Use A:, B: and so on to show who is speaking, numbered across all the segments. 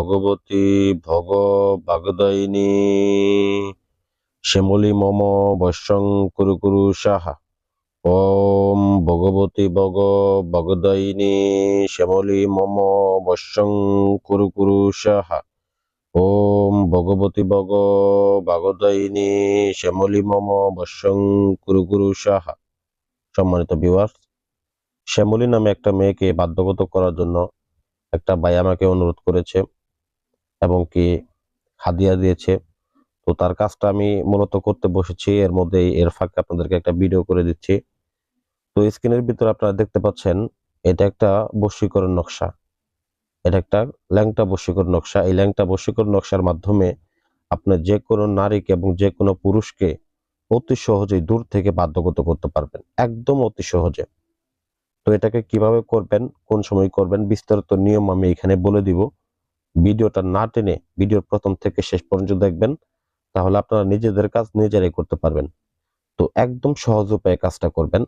A: ভগবতী ভগ বাগদায়িনী শ্যামলী মম বৈশ্যং কুরু কুরু সাহা। ওম ভগবতী ভগ বাগদায়িনী শ্যামলী মম বৈশ্যং কুরু কুরু সাহা। ওম ভগবতী ভগ বাগদায়িনী শ্যামলী মম বৈশ্যং কুরু কুরু সাহা। সম্মানিত ভিউয়ার্স শ্যামলী নামে একটা মেয়েকে বাধ্যগত করার জন্য একটা ভাই আমাকে অনুরোধ করেছে। এবং কি হাদিয়া দিয়েছে। তো তার কাজটা আমি মূলত করতে বসেছি। এর মধ্যেই এর ফাঁকে আপনাদেরকে একটা ভিডিও করে দিচ্ছি। তো স্ক্রিনের ভিতরে আপনারা দেখতে পাচ্ছেন, এটা একটা বশীকরণ নকশা। এটা একটা ল্যাংটা বশীকরণ নকশা। এই ল্যাংটা বশীকরণ নকশার মাধ্যমে আপনি যে কোনো নারীকে এবং যে কোনো পুরুষকে অতি সহজেই দূর থেকে বাধ্যগত করতে পারবেন। একদম অতি সহজে। তো এটাকে কীভাবে করবেন, কোন সময় করবেন, বিস্তারিত নিয়ম আমি এখানে বলে দিব। ভিডিওটা না টেনে ভিডিওর প্রথম থেকে শেষ পর্যন্ত দেখবেন, তাহলে আপনারা নিজেদের কাজ নিজেরাই করতে পারবেন। তো একদম সহজ উপায়ে কাজটা করবেন।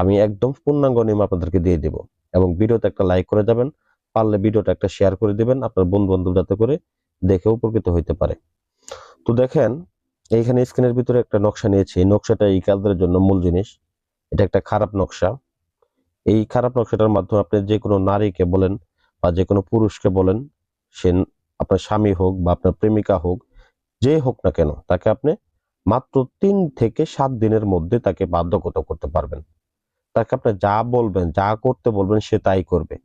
A: আমি একদম পূর্ণাঙ্গ নিয়ম আপনাদেরকে দিয়ে দেব এবং ভিডিওতে একটা লাইক করে যাবেন, পারলে ভিডিওটা একটা শেয়ার করে দিবেন, আপনার বন্ধু বান্ধব যাতে করে দেখে উপকৃত হইতে পারে। তো দেখেন, এইখানে স্ক্রিনের ভিতরে একটা নকশা নিয়েছি। এই নকশাটা এই কাজদের জন্য মূল জিনিস। এটা একটা খারাপ নকশা। এই খারাপ নকশাটার মাধ্যমে আপনি যে কোনো নারীকে বলেন বা যে কোনো পুরুষকে বলেন সে আপনার স্বামী হোক বা আপনার প্রেমিকা হোক, যে হোক না কেন, তাকে আপনি মাত্র তিন থেকে সাত দিনের মধ্যে তাকে বাধ্যগত করতে পারবেন। তাকে আপনি যা বলবেন, যা করতে বলবেন, সে তাই করবে।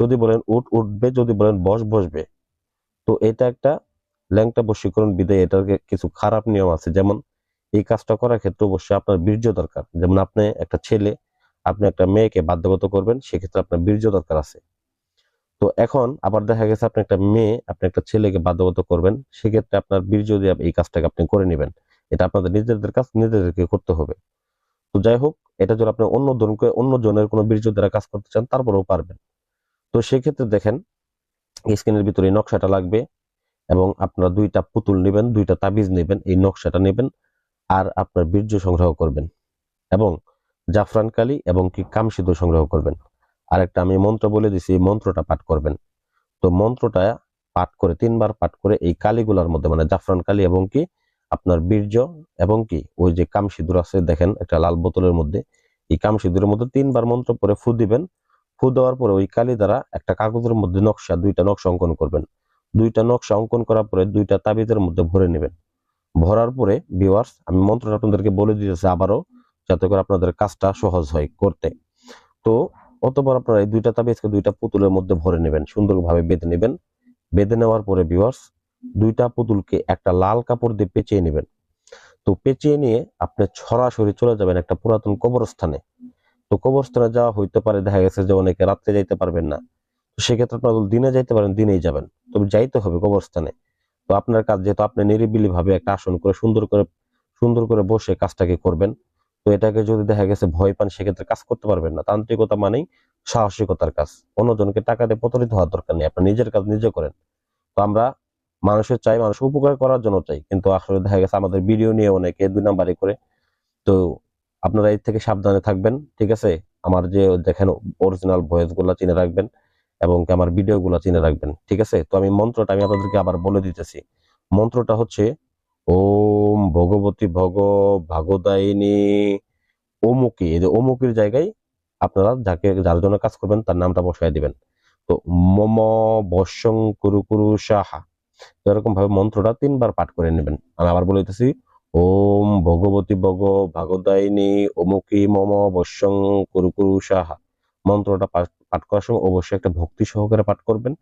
A: যদি বলেন উঠ, উঠবে, যদি বলেন বস, বসবে, তো এটা একটা ল্যাংটা বশীকরণ বিদায় এটার কিছু খারাপ নিয়ম আছে। যেমন এই কাজটা করার ক্ষেত্রে অবশ্যই আপনার বীর্য দরকার। যেমন আপনি একটা ছেলে, আপনি একটা মেয়েকে বাধ্যগত করবেন, সেক্ষেত্রে আপনার বীর্য দরকার আছে। তো এখন আবার দেখা গেছে আপনি একটা মেয়ে, আপনি একটা ছেলেকে বাধ্যগত করবেন, সেক্ষেত্রে আপনার বীর্য দিয়ে এই কাজটাকে আপনি করে নেবেন, এটা আপনাদের নিজেদের কাজ, নিজেদেরকে করতে হবে। তো যাই হোক, এটা যদি আপনি অন্য জনকে অন্য জনের কোনো বীর্য দ্বারা কাজ করতে চান, তারপরেও পারবেন। তো সেক্ষেত্রে দেখেন, স্ক্রিনের ভিতরে এই নকশাটা লাগবে এবং আপনারা দুইটা পুতুল নেবেন, দুইটা তাবিজ নেবেন, এই নকশাটা নেবেন আর আপনার বীর্য সংগ্রহ করবেন এবং জাফরান কালি এবং কি কামসিদ্ধ সংগ্রহ করবেন। আর একটা আমি মন্ত্র বলে দিছি, এই মন্ত্রটা পাঠ করবেন। তো মন্ত্রটা পাঠ করে, তিনবার পাঠ করে এই কালিগুলার মধ্যে মানে জাফরান কালি এবং কি, আপনার বীর্য এবং কি, ওই যে কামসিঁদুর আছে, দেখেন একটা লাল বোতলের মধ্যে, এই কামসিঁদুরের মধ্যে তিনবার মন্ত্র পরে ফু দিবেন। ফু দেওয়ার পরে ওই কালি দ্বারা একটা কাগজের মধ্যে নকশা, দুইটা নকশা অঙ্কন করবেন। দুইটা নকশা অঙ্কন করার পরে দুইটা তাবিজের মধ্যে ভরে নেবেন। ভরার পরে ভিওয়ার্স আমি মন্ত্রটা আপনাদেরকে বলে দিতেছি আবারও, যাতে করে আপনাদের কাজটা সহজ হয় করতে। তো অতপর আপনারা এই দুইটা তাবিজকে দুইটা পুতুলের মধ্যে ভরে নেবেন, সুন্দরভাবে বেঁধে নেবেন। বেঁধে নেওয়ার পরে ভিওয়ার্স দুইটা পুতুলকে একটা লাল কাপড় দিয়ে পেঁচিয়ে নেবেন। তো পেঁচিয়ে নিয়ে আপনি সরাসরি চলে যাবেন একটা পুরাতন কবরস্থানে। তো কবরস্থানে যাওয়া হইতে পারে, দেখা গেছে যে অনেকে রাত্রে যাইতে পারবেন না। তো সেক্ষেত্রে আপনার দিনে যাইতে পারেন, দিনেই যাবেন। তবে যাইতে হবে কবরস্থানে। তো আপনার কাজ যেহেতু আপনি নিরিবিলি ভাবে একটা আসন করে সুন্দর করে সুন্দর করে বসে কাজটাকে করবেন। তো এটাকে যদি দেখা গেছে ভয় পান, সেক্ষেত্রে কাজ করতে পারবেন না। তান্ত্রিকতা মানেই সাহসিকতার কাজ। অন্যজনকে টাকা দিয়ে প্রতারিত হওয়ার দরকার নেই। আপনার নিজের কাজ নিজে করেন। তো আমরা মানুষের চাই মানুষ উপকার করার জন্য চাই। কিন্তু আসলে দেখা গেছে আমাদের ভিডিও নিয়ে অনেকে দুই নাম্বারই করে। তো আপনারা এর থেকে সাবধানে থাকবেন, ঠিক আছে? আমার যে দেখেন অরিজিনাল ভয়েসগুলা চিনে রাখবেন এবং আমার ভিডিও গুলা চিনে রাখবেন, ঠিক আছে? তো আমি মন্ত্রটা আমি আপনাদেরকে আবার বলে দিতেছি। মন্ত্রটা হচ্ছে ওম ভগবতী ভগ, ভাগদায়িনী, অমুকি, এই যে অমুকির জায়গায় আপনারা যাকে, যার জন্য কাজ করবেন, তার নামটা বসায় দিবেন। তো মম বর্ষং কুরু কুরু সাহা। এরকম ভাবে মন্ত্রটা তিনবার পাঠ করে নেবেন। আমি আবার বলে দিতেছি, ওম ভগবতী ভগ, ভাগদায়িনী, অমুকি মম বর্ষং কুরু কুরু সাহা। মন্ত্রটা পাঠ করার সময় অবশ্যই একটা ভক্তি সহকারে পাঠ করবেন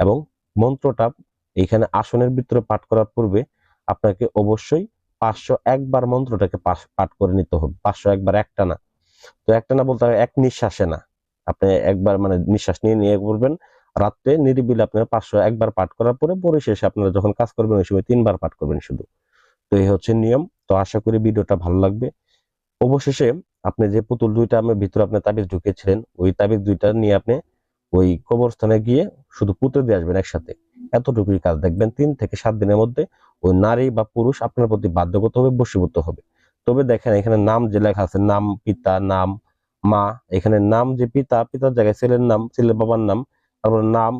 A: এবং মন্ত্রটা এইখানে আসনের ভিতরে পাঠ করার পূর্বে আপনাকে অবশ্যই পাঁচশো একবার মন্ত্রটাকে পাঠ করে নিতে হবে। পাঁচশো একবার একটা না। তো একটা না বলতে এক নিঃশ্বাসে না। আপনি একবার মানে নিঃশ্বাস নিয়ে নিয়ে করবেন রাত্রে নিরিবিলি আপনার পাঁচশো একবার পাঠ করার পরে পরিশেষে আপনারা যখন কাজ করবেন ওই সময় তিনবার পাঠ করবেন শুধু। তো এই হচ্ছে নিয়ম। তো আশা করি ভিডিওটা ভালো লাগবে। অবশেষে আপনি যে পুতুল দুইটা আমি ভিতরে আপনি তাবিজ ঢুকেছিলেন, ওই তাবিজ দুইটা নিয়ে আপনি ওই কবরস্থানে গিয়ে শুধু পুঁতে দিয়ে আসবেন একসাথে। এতটুকুই কাজ। দেখবেন তিন থেকে সাত দিনের মধ্যে ওই নারী বা পুরুষ আপনার প্রতি বাধ্যগত হবে বসীভূত হবে। তবে দেখেন, এখানে নাম যে লেখা আছে, নাম, পিতা, নাম, মা, এখানে নাম যে পিতা, পিতার জায়গায় ছেলের নাম, ছেলের বাবার নাম, তারপর নাম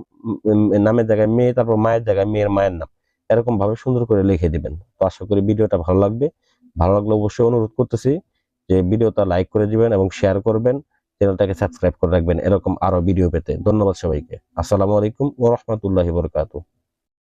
A: নামের জায়গায় মেয়ে, তারপর মায়ের জায়গায় মেয়ের মায়ের নাম এরকম ভাবে সুন্দর করে লিখে দিবেন। তো আশা করি ভিডিওটা ভালো লাগবে। ভালো লাগলে অবশ্যই অনুরোধ করতেছি যে ভিডিওটা লাইক করে দিবেন এবং শেয়ার করবেন, চ্যানেলটাকে সাবস্ক্রাইব করে রাখবেন, এরকম আরও ভিডিও পেতে। ধন্যবাদ সবাইকে। আসসালামু আলাইকুম ও রহমতুল্লাহি বরকাতু